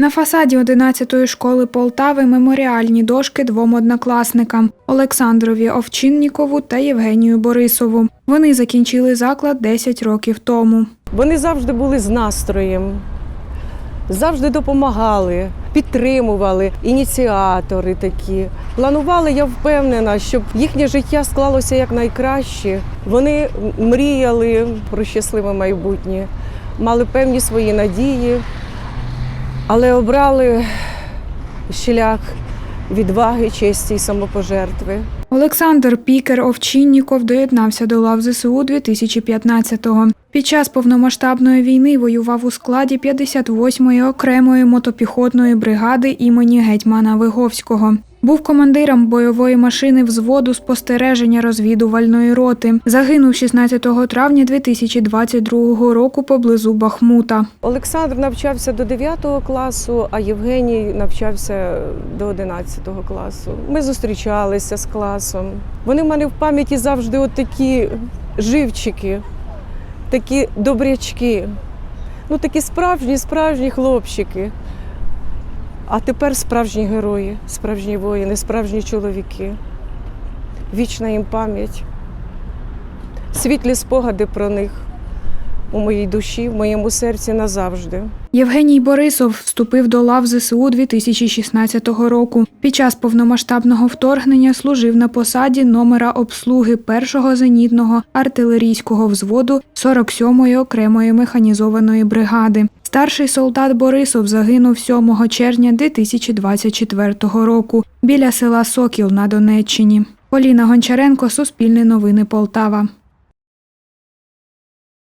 На фасаді 11-ї школи Полтави меморіальні дошки двом однокласникам Олександрові Овчиннікову та Євгенію Борисову. Вони закінчили заклад 10 років тому. Вони завжди були з настроєм, завжди допомагали, підтримували, ініціатори такі. Планували, я впевнена, щоб їхнє життя склалося якнайкраще. Вони мріяли про щасливе майбутнє, мали певні свої надії, але обрали шлях відваги, честі і самопожертви. Олександр Пікер Овчинніков доєднався до лав ЗСУ 2015-го. Під час повномасштабної війни воював у складі 58-ї окремої мотопіхотної бригади імені гетьмана Виговського. Був командиром бойової машини взводу спостереження розвідувальної роти. Загинув 16 травня 2022 року поблизу Бахмута. Олександр навчався до 9 класу, а Євгеній навчався до 11 класу. Ми зустрічалися з класом. Вони в мене в пам'яті завжди от такі живчики, такі добрячки. Ну такі справжні, справжні хлопчики. А тепер справжні герої, справжні воїни, справжні чоловіки. Вічна їм пам'ять. Світлі спогади про них у моїй душі, в моєму серці назавжди. Євгеній Борисов вступив до лав ЗСУ 2016 року. Під час повномасштабного вторгнення служив на посаді номера обслуги першого зенітного артилерійського взводу 47-ї окремої механізованої бригади. Старший солдат Борисов загинув 7 червня 2024 року біля села Сокіл на Донеччині. Поліна Гончаренко, Суспільне новини Полтава.